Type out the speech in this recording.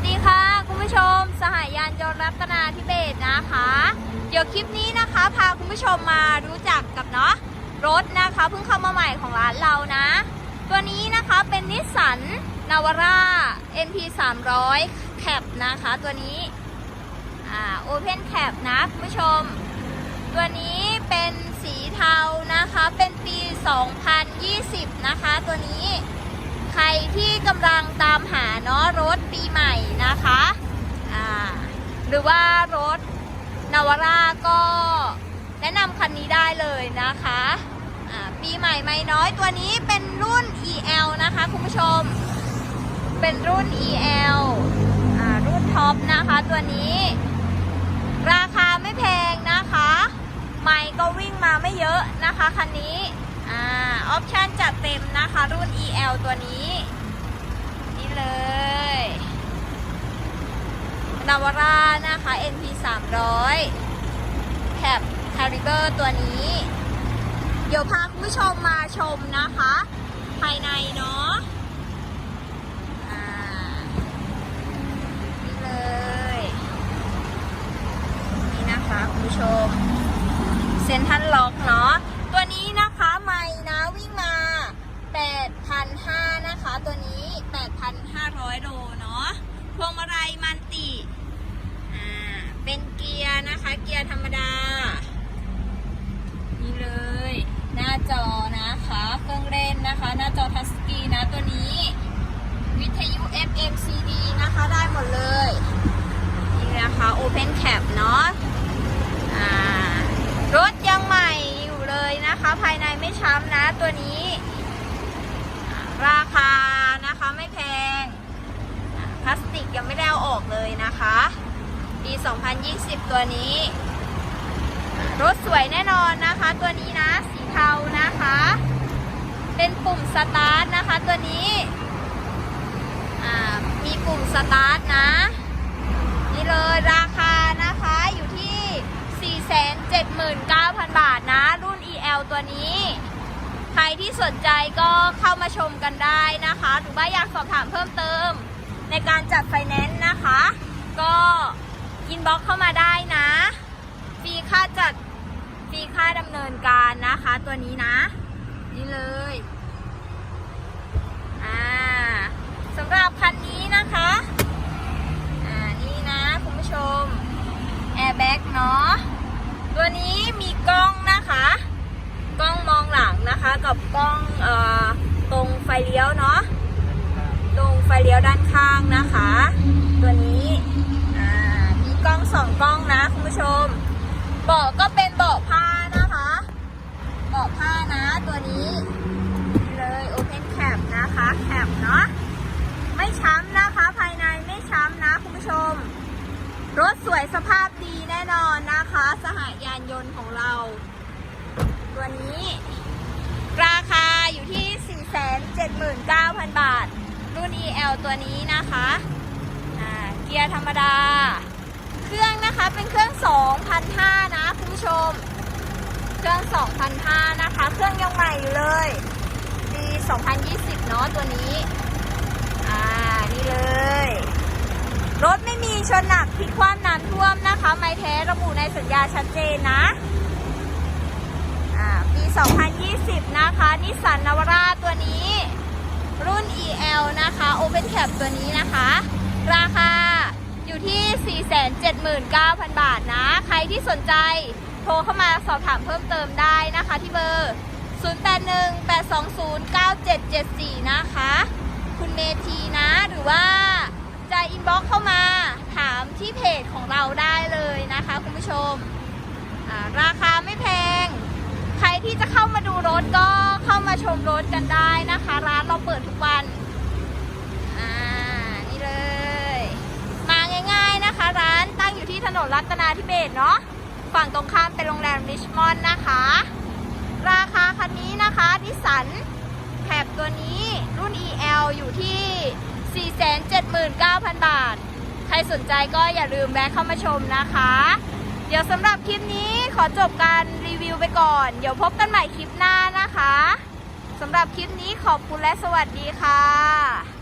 วัสดีค่ะ คุณผู้ชม สหายยานยนต์รัตนาธิเบศนะคะ เดี๋ยวคลิปนี้นะคะ พาคุณผู้ชมมารู้จักกับเนาะรถนะคะเพิ่งเข้ามาใหม่ของร้านเรานะ ตัวนี้นะคะเป็นนิสสันนาวาร่า NP 300 Cap นะคะตัวนี้อ่า Open Cap นะคุณผู้ชม ตัวนี้เป็นสีเทานะคะเป็นปี 2020 นะคะตัวนี้ ที่กำลังตามหาเนาะรถปีใหม่นะคะอ่าหรือว่ารถนาวาราก็แนะนำคันนี้ได้เลยนะคะอ่าปีใหม่ไม่น้อยตัวนี้เป็นรุ่น EL นะคะคุณผู้ชม เป็นรุ่น EL รุ่นท็อปนะคะตัวนี้ ราคาไม่แพงนะคะ ไม่ก็วิ่งมาไม่เยอะนะคะคันนี้ออปชันจัดเต็มนะคะรุ่น EL ตัวนี้ เลย นาวรานะคะ NP 300แคปคาริเบอร์ตัวนี้ เดี๋ยวพาคุณผู้ชมมาชมนะคะ ภายในเนาะนี่เลย นี่นะคะคุณผู้ชม เซ็นทรัลล็อกเนาะ ตัวนี้นะคะไม่นะวิ่งมา 8,500 นะคะ ตัวนี้ 8,500 โลเนาะ พวงมาลัยมันติ อ่า เป็นเกียร์นะคะ เกียร์ธรรมดา นี่เลย หน้าจอนะคะ เครื่องเล่นนะคะ หน้าจอทัชสกรีนนะตัวนี้ วิทยุ FM CD นะคะ ได้หมดเลย นี่นะคะ Open Cap เนาะอ่ารถยังใหม่อยู่เลยนะคะ ภายในไม่ช้ำนะตัวนี้ ราคานะคะไม่แพง พลาสติกยังไม่ได้เอาออกเลยนะคะ ปี 2020 ตัวนี้ รถสวยแน่นอนนะคะ ตัวนี้นะสีเทานะคะ เป็นปุ่มสตาร์ทนะคะ ตัวนี้มีปุ่มสตาร์ทนะ นี่เลยราคานะคะอยู่ที่ 479,000 บาทนะ รุ่น EL ตัวนี้ใครที่สนใจก็เข้ามาชมกันได้นะคะ หรือว่าอยากสอบถามเพิ่มเติมในการจัดไฟแนนซ์นะคะ ก็ อินบ็อกเข้ามาได้นะฟรีค่าจัดฟรีค่าดำเนินการนะคะ ตัวนี้นะ นี่เลยอ่าสำหรับคันนี้นะคะอ่านี่นะคุณผู้ชมแอร์แบ็กเนาะตัวนี้มีกล้องนะคะ กล้องมองหลังนะคะ กับกล้องเอ่อตรงไฟเลี้ยวเนาะตรงไฟเลี้ยวด้านข้างนะคะ ตัวนี้ ล้องสองกล้องนะคุณผู้ชม เบาะก็เป็นเบาะผ้านะคะ เบาะผ้านะตัวนี้เลย Open Cap นะคะ Cap เนาะไม่ช้ำนะคะภายในไม่ช้ำนะคุณผู้ชม รถสวยสภาพดีแน่นอนนะคะ สหยานยนต์ของเรา ตัวนี้ ราคาอยู่ที่ 479,000 บาท รุ่น EL ตัวนี้นะคะเกียร์ธรรมดา เครื่องนะคะเป็นเครื่อง2,500นะคุณผู้ชม เครื่อง2,500นะคะ เครื่องยังใหม่อยู่เลยปี 2020 เนาะตัวนี้ อ่า นี่เลย รถไม่มีชนหนักพลิกคว่ำน้ำท่วมนะคะ ไม้แท้ระบุในสัญญาชัดเจนนะ อ่า ปี 2020 นะคะนิสสันนาวราตัวนี้ รุ่น EL นะคะ Open Cap ตัวนี้นะคะ ราคา อยู่ที่ 479,000 บาทนะ ใครที่สนใจโทรเข้ามาสอบถามเพิ่มเติมได้นะคะที่เบอร์ 0818209774 นะคะ คุณเมทีนะหรือว่าจะอินบ็อกเข้ามาถามที่เพจของเราได้เลยนะคะคุณผู้ชม ราคาไม่แพง ใครที่จะเข้ามาดูรถก็เข้ามาชมรถกันได้นะคะ ร้านเราเปิดทุกวัน นรัตนาธิเบศเนาะฝั่งตรงข้ามเป็นโรงแรมริชมอนด์นะคะ ราคาคันนี้นะคะนิสสันแคปตัวนี้รุ่น EL อยู่ที่ 479,000 บาท ใครสนใจก็อย่าลืมแวะเข้ามาชมนะคะ เดี๋ยวสำหรับคลิปนี้ขอจบการรีวิวไปก่อน เดี๋ยวพบกันใหม่คลิปหน้านะคะสำหรับคลิปนี้ขอบคุณและสวัสดีค่ะ